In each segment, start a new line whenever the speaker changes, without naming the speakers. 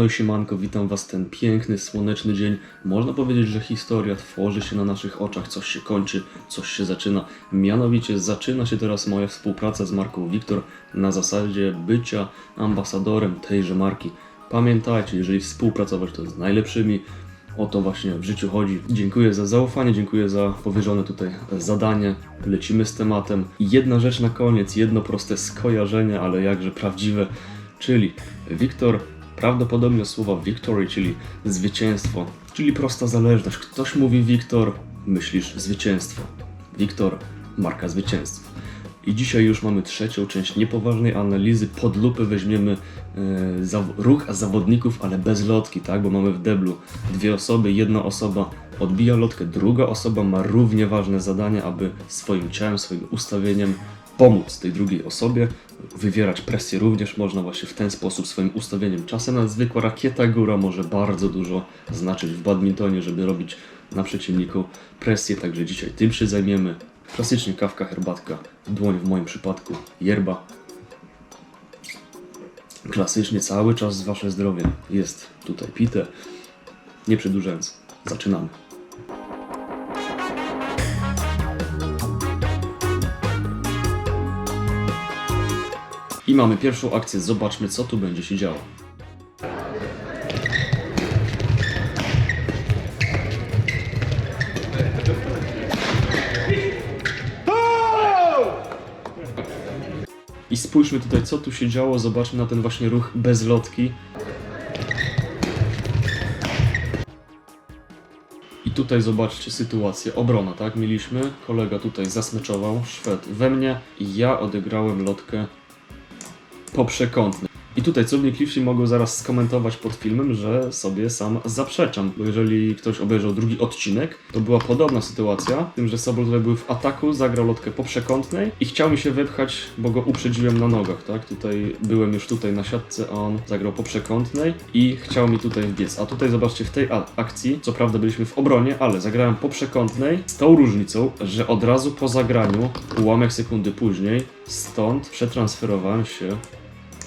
No i siemanko, witam Was ten piękny, słoneczny dzień. Można powiedzieć, że historia tworzy się na naszych oczach, coś się kończy, coś się zaczyna. Mianowicie zaczyna się teraz moja współpraca z marką Wiktor na zasadzie bycia ambasadorem tejże marki. Pamiętajcie, jeżeli współpracować to z najlepszymi, o to właśnie w życiu chodzi. Dziękuję za zaufanie, dziękuję za powierzone tutaj zadanie. Lecimy z tematem. Jedna rzecz na koniec, jedno proste skojarzenie, ale jakże prawdziwe, czyli Wiktor prawdopodobnie od słowa victory, czyli zwycięstwo, czyli prosta zależność. Ktoś mówi Wiktor, myślisz zwycięstwo. Wiktor, marka zwycięstw. I dzisiaj już mamy trzecią część niepoważnej analizy. Pod lupę weźmiemy e, zaw- ruch zawodników, ale bez lotki, tak? Bo mamy w deblu dwie osoby, jedna osoba odbija lotkę, druga osoba ma równie ważne zadanie, aby swoim ciałem, swoim ustawieniem pomóc tej drugiej osobie. Wywierać presję również można właśnie w ten sposób swoim ustawieniem. Czasem nawet zwykła rakieta góra może bardzo dużo znaczyć w badmintonie, żeby robić na przeciwniku presję, także dzisiaj tym się zajmiemy. Klasycznie kawka, herbatka, dłoń w moim przypadku, yerba. Klasycznie cały czas wasze zdrowie jest tutaj pite. Nie przedłużając, zaczynamy. I mamy pierwszą akcję, zobaczmy co tu będzie się działo. I spójrzmy tutaj, co tu się działo. Zobaczmy na ten właśnie ruch bez lotki. I tutaj zobaczcie sytuację. Obrona, tak? Mieliśmy. Kolega tutaj zasmeczował, Szwed we mnie i ja odegrałem lotkę po przekątnej. I tutaj co wnikliwsi mogą zaraz skomentować pod filmem, że sobie sam zaprzeczam, bo jeżeli ktoś obejrzał drugi odcinek, to była podobna sytuacja, tym, że Sobol tutaj był w ataku, zagrał lotkę po przekątnej i chciał mi się wypchać, bo go uprzedziłem na nogach, tak? Tutaj byłem już tutaj na siatce, on zagrał po przekątnej i chciał mi tutaj wbiec. A tutaj zobaczcie, w tej akcji, co prawda byliśmy w obronie, ale zagrałem po przekątnej z tą różnicą, że od razu po zagraniu, ułamek sekundy później, stąd przetransferowałem się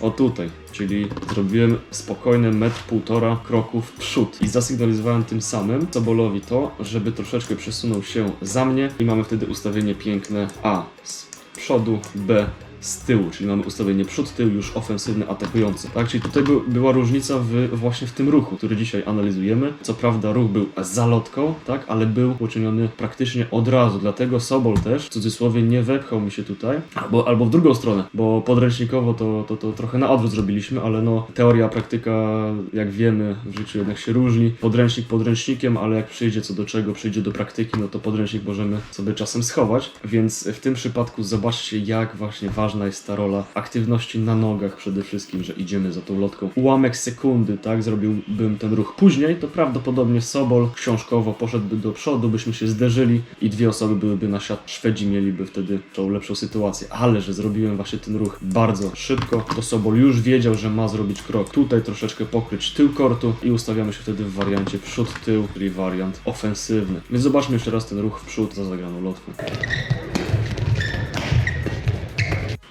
o tutaj, czyli zrobiłem spokojny metr półtora kroków w przód. I zasygnalizowałem tym samym Sobolowi to, żeby troszeczkę przesunął się za mnie i mamy wtedy ustawienie piękne A. Z przodu, B z tyłu, czyli mamy ustawienie przód, tył już ofensywny, atakujący, tak? Czyli tutaj był, była różnica w, właśnie w tym ruchu, który dzisiaj analizujemy. Co prawda ruch był za lotką, tak? Ale był uczyniony praktycznie od razu, dlatego Sobol też, w cudzysłowie, nie wepchał mi się tutaj, albo, albo w drugą stronę, bo podręcznikowo to, to, to trochę na odwrót zrobiliśmy, ale no teoria, praktyka, jak wiemy, w życiu jednak się różni. Podręcznik podręcznikiem, ale jak przyjdzie co do czego, przyjdzie do praktyki, no to podręcznik możemy sobie czasem schować, więc w tym przypadku zobaczcie, jak właśnie ważna jest ta rola aktywności na nogach przede wszystkim, że idziemy za tą lotką. Ułamek sekundy, tak, zrobiłbym ten ruch później, to prawdopodobnie Sobol książkowo poszedłby do przodu, byśmy się zderzyli i dwie osoby byłyby na siat. Szwedzi mieliby wtedy tą lepszą sytuację, ale że zrobiłem właśnie ten ruch bardzo szybko, to Sobol już wiedział, że ma zrobić krok tutaj, troszeczkę pokryć tył kortu i ustawiamy się wtedy w wariancie przód-tył, czyli wariant ofensywny. Więc zobaczmy jeszcze raz ten ruch w przód za zagraną lotką.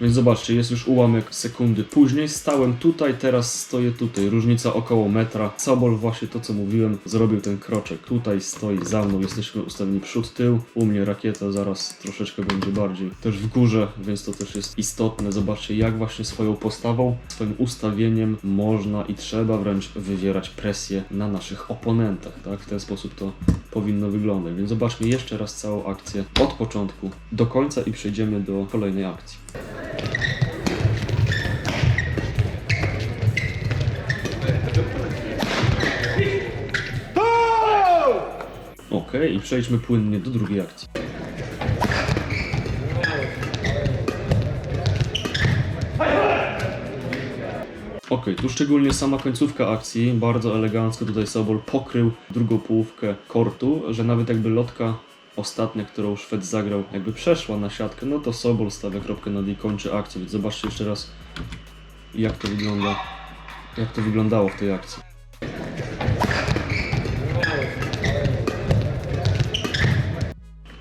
Więc zobaczcie, jest już ułamek sekundy później. Stałem tutaj, teraz stoję tutaj. Różnica około metra. Sobol właśnie to, co mówiłem, zrobił ten kroczek. Tutaj stoi za mną, jesteśmy ustawieni przód, tył. U mnie rakieta zaraz troszeczkę będzie bardziej też w górze, więc to też jest istotne. Zobaczcie, jak właśnie swoją postawą, swoim ustawieniem można i trzeba wręcz wywierać presję na naszych oponentach. Tak? W ten sposób to powinno wyglądać. Więc zobaczmy jeszcze raz całą akcję od początku do końca i przejdziemy do kolejnej akcji. Ok, i przejdźmy płynnie do drugiej akcji. Ok, tu szczególnie sama końcówka akcji, bardzo elegancko tutaj Sobol pokrył drugą połówkę kortu, że nawet jakby lotka ostatnia, którą Szwed zagrał, jakby przeszła na siatkę, no to Sobol stawia kropkę nad i kończy akcję, więc zobaczcie jeszcze raz jak to wygląda, jak to wyglądało w tej akcji.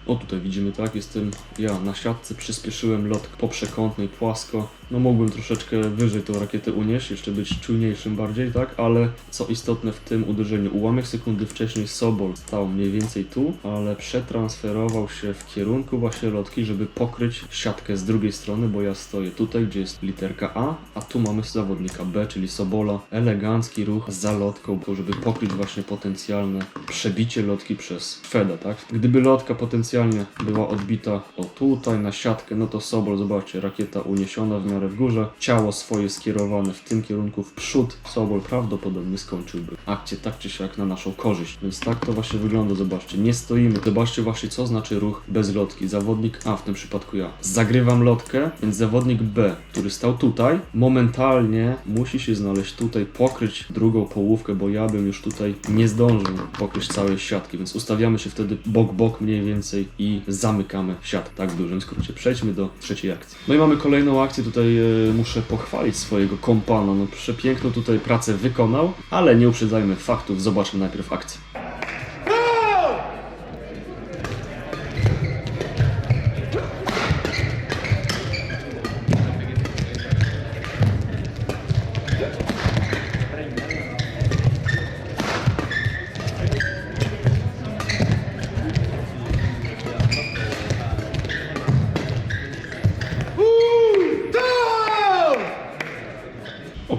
O tutaj widzimy tak, jestem ja na siatce, przyspieszyłem lot po przekątnej płasko, no mógłbym troszeczkę wyżej tą rakietę unieść, jeszcze być czujniejszym bardziej, tak? Ale co istotne w tym uderzeniu, ułamek sekundy wcześniej Sobol stał mniej więcej tu, ale przetransferował się w kierunku właśnie lotki, żeby pokryć siatkę z drugiej strony, bo ja stoję tutaj, gdzie jest literka A, a tu mamy zawodnika B, czyli Sobola. Elegancki ruch za lotką, żeby pokryć właśnie potencjalne przebicie lotki przez Feda, tak? Gdyby lotka potencjalnie była odbita o tutaj na siatkę, no to Sobol, zobaczcie, rakieta uniesiona w miarę w górze, ciało swoje skierowane w tym kierunku w przód, Sobol prawdopodobnie skończyłby akcję tak czy siak na naszą korzyść. Więc tak to właśnie wygląda, zobaczcie, nie stoimy. Zobaczcie właśnie co znaczy ruch bez lotki. Zawodnik A, w tym przypadku ja, zagrywam lotkę, więc zawodnik B, który stał tutaj, momentalnie musi się znaleźć tutaj, pokryć drugą połówkę, bo ja bym już tutaj nie zdążył pokryć całej siatki, więc ustawiamy się wtedy bok bok mniej więcej i zamykamy siatkę, tak w dużym skrócie. Przejdźmy do trzeciej akcji. No i mamy kolejną akcję, tutaj e, muszę pochwalić swojego kompana, no przepiękną tutaj pracę wykonał, ale nie uprzedzajmy faktów, zobaczmy najpierw akcję.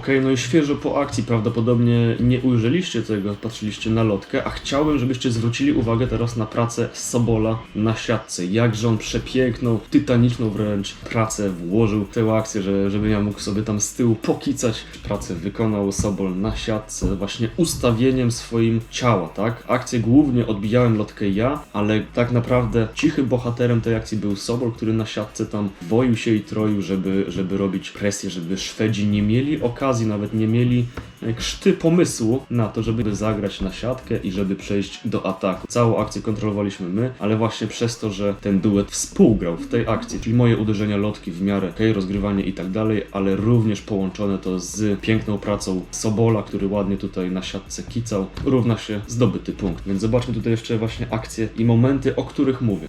Okej, no i świeżo po akcji prawdopodobnie nie ujrzeliście tego, patrzyliście na lotkę, a chciałbym, żebyście zwrócili uwagę teraz na pracę Sobola na siatce. Jakże on przepiękną, tytaniczną wręcz pracę włożył w tę akcję, że, żeby ja mógł sobie tam z tyłu pokicać. Pracę wykonał Sobol na siatce właśnie ustawieniem swoim ciała, tak? Akcję głównie odbijałem lotkę ja, ale tak naprawdę cichym bohaterem tej akcji był Sobol, który na siatce tam boił się i troił, żeby, żeby robić presję, żeby Szwedzi nie mieli okazji, nawet nie mieli e, krzty pomysłu na to, żeby zagrać na siatkę i żeby przejść do ataku. Całą akcję kontrolowaliśmy my, ale właśnie przez to, że ten duet współgrał w tej akcji, czyli moje uderzenia lotki w miarę okej, rozgrywanie i tak dalej, ale również połączone to z piękną pracą Sobola, który ładnie tutaj na siatce kicał, równa się zdobyty punkt. Więc zobaczmy tutaj jeszcze właśnie akcje i momenty, o których mówię.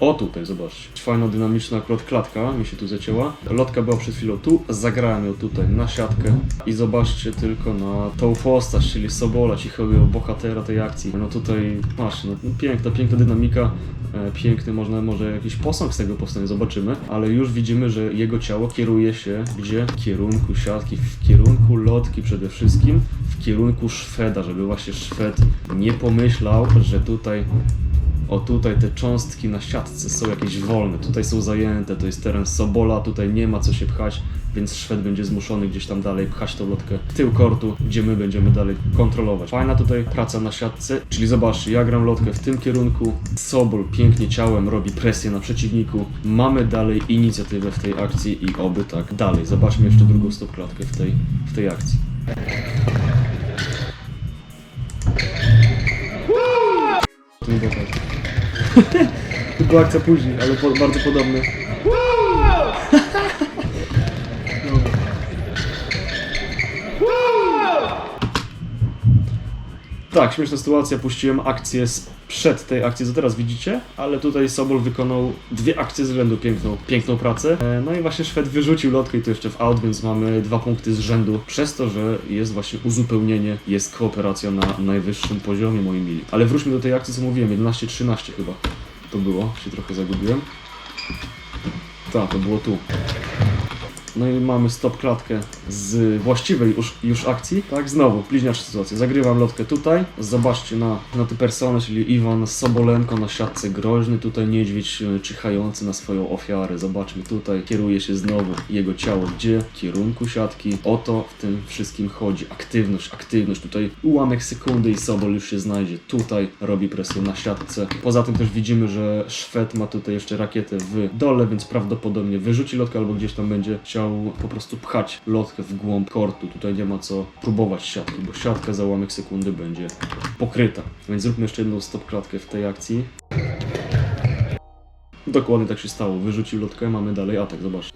O tutaj, zobaczcie. Fajna, dynamiczna akurat klatka mi się tu zacięła. Lotka była przed chwilą tu, zagrałem ją tutaj na siatkę i zobaczcie tylko na tą postać, czyli Sobola, cichego bohatera tej akcji. No tutaj masz, no, no piękna, piękna dynamika, e, piękny, można może jakiś posąg z tego powstanie, zobaczymy, ale już widzimy, że jego ciało kieruje się gdzie? W kierunku siatki, w kierunku lotki przede wszystkim, w kierunku Szweda, żeby właśnie Szwed nie pomyślał, że tutaj o tutaj te cząstki na siatce są jakieś wolne, tutaj są zajęte, to jest teren Sobola, tutaj nie ma co się pchać, więc Szwed będzie zmuszony gdzieś tam dalej pchać tą lotkę w tył kortu, gdzie my będziemy dalej kontrolować. Fajna tutaj praca na siatce, czyli zobaczcie, ja gram lotkę w tym kierunku, Sobol pięknie ciałem robi presję na przeciwniku, mamy dalej inicjatywę w tej akcji i oby tak dalej. Zobaczmy jeszcze drugą stopklatkę w tej, w tej akcji. Była akcja później, ale po, bardzo podobne. Tak, śmieszna sytuacja. Puściłem akcję sprzed tej akcji, co teraz widzicie, ale tutaj Sobol wykonał dwie akcje z rzędu, piękną, piękną pracę. E, No i właśnie Szwed wyrzucił lotkę i to jeszcze w out, więc mamy dwa punkty z rzędu, przez to, że jest właśnie uzupełnienie, jest kooperacja na najwyższym poziomie, moi mili. Ale wróćmy do tej akcji, co mówiłem, 11-13 chyba to było, się trochę zagubiłem. Tak, to było tu. No i mamy stop klatkę z właściwej już, już akcji. Tak, znowu, bliźniacza sytuacja. Zagrywam lotkę tutaj. Zobaczcie na, na tę personę, czyli Iwan Sobolenko na siatce groźny. Tutaj niedźwiedź e, czyhający na swoją ofiarę. Zobaczmy tutaj. Kieruje się znowu jego ciało gdzie? W kierunku siatki. O to w tym wszystkim chodzi. Aktywność, aktywność. Tutaj ułamek sekundy i Sobol już się znajdzie. Tutaj robi presję na siatce. Poza tym też widzimy, że Szwed ma tutaj jeszcze rakietę w dole, więc prawdopodobnie wyrzuci lotkę albo gdzieś tam będzie chciał po prostu pchać lotkę w głąb kortu. Tutaj nie ma co próbować siatki, bo siatka za ułamek sekundy będzie pokryta. Więc zróbmy jeszcze jedną stop klatkę w tej akcji. Dokładnie tak się stało. Wyrzucił lotkę, mamy dalej atak, zobacz.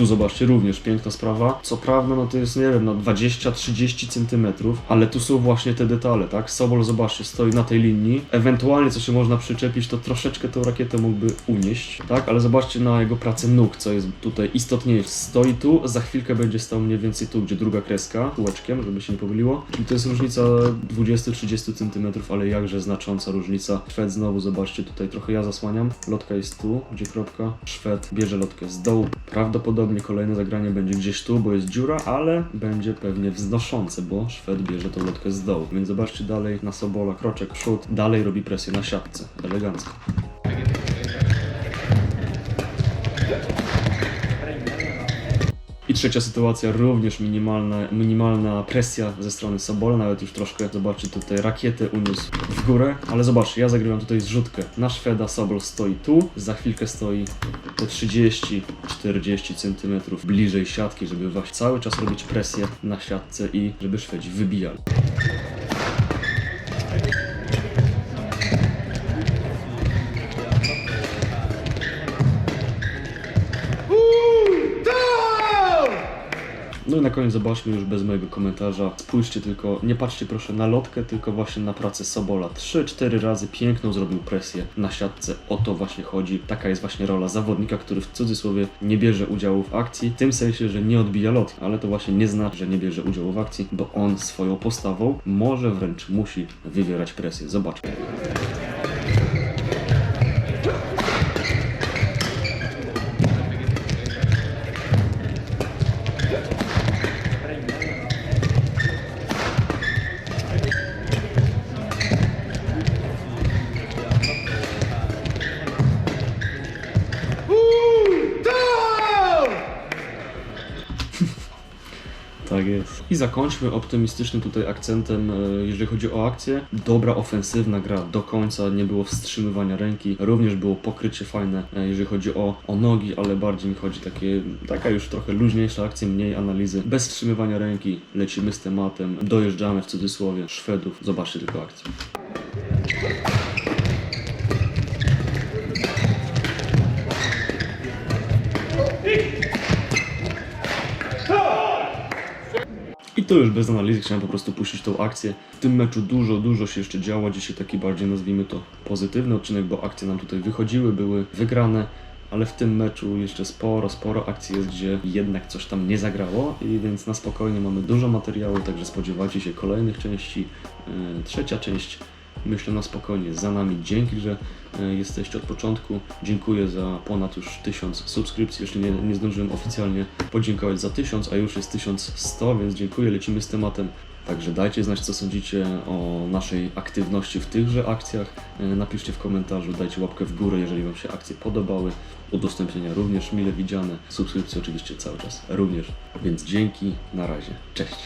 Tu zobaczcie, również piękna sprawa. Co prawda, no to jest, nie wiem, no 20-30 centymetrów, ale tu są właśnie te detale, tak? Sobol, zobaczcie, stoi na tej linii. Ewentualnie, co się można przyczepić, to troszeczkę tą rakietę mógłby unieść, tak? Ale zobaczcie na jego pracę nóg, co jest tutaj istotniejsze. Stoi tu, za chwilkę będzie stał mniej więcej tu, gdzie druga kreska, kółeczkiem, żeby się nie pomyliło. Czyli to jest różnica 20-30 centymetrów, ale jakże znacząca różnica. Szwed znowu, zobaczcie, tutaj trochę ja zasłaniam. Lotka jest tu, gdzie kropka. Szwed bierze lotkę z dołu. Prawdopodobnie kolejne zagranie będzie gdzieś tu, bo jest dziura, ale będzie pewnie wznoszące, bo Szwed bierze tą lotkę z dołu. Więc zobaczcie dalej na Sobola, kroczek przód, dalej robi presję na siatce. Elegancko. Trzecia sytuacja, również minimalna, minimalna presja ze strony Sobola, nawet już troszkę, zobaczcie, tutaj rakietę uniósł w górę, ale zobaczcie, ja zagrywam tutaj zrzutkę. Na Szweda, Sobol stoi tu, za chwilkę stoi po 30-40 cm bliżej siatki, żeby właśnie cały czas robić presję na siatce i żeby Szwedzi wybijali. Na koniec zobaczmy już bez mojego komentarza. Spójrzcie tylko, nie patrzcie proszę na lotkę, tylko właśnie na pracę Sobola. 3-4 razy piękną zrobił presję na siatce. O to właśnie chodzi. Taka jest właśnie rola zawodnika, który w cudzysłowie nie bierze udziału w akcji. W tym sensie, że nie odbija lotki. Ale to właśnie nie znaczy, że nie bierze udziału w akcji, bo on swoją postawą może wręcz musi wywierać presję. Zobaczmy. I zakończmy optymistycznym tutaj akcentem, e, jeżeli chodzi o akcję. Dobra ofensywna gra do końca, nie było wstrzymywania ręki, również było pokrycie fajne, e, jeżeli chodzi o, o nogi, ale bardziej mi chodzi takie, taka już trochę luźniejsza akcja, mniej analizy. Bez wstrzymywania ręki lecimy z tematem, dojeżdżamy w cudzysłowie Szwedów. Zobaczcie tylko akcję. To już bez analizy chciałem po prostu puścić tą akcję. W tym meczu dużo, dużo się jeszcze działo. Dzisiaj taki bardziej nazwijmy to pozytywny odcinek, bo akcje nam tutaj wychodziły, były wygrane. Ale w tym meczu jeszcze sporo, sporo akcji jest, gdzie jednak coś tam nie zagrało i więc na spokojnie mamy dużo materiału, także spodziewajcie się kolejnych części. Yy, trzecia część myślę na spokojnie za nami. Dzięki, że e, jesteście od początku. Dziękuję za ponad już 1000 subskrypcji. Jeszcze nie, nie zdążyłem oficjalnie podziękować za 1000, a już jest 1100, więc dziękuję. Lecimy z tematem. Także dajcie znać, co sądzicie o naszej aktywności w tychże akcjach. E, Napiszcie w komentarzu, dajcie łapkę w górę, jeżeli Wam się akcje podobały. Udostępnienia również mile widziane. Subskrypcje oczywiście cały czas również. Więc dzięki, na razie. Cześć.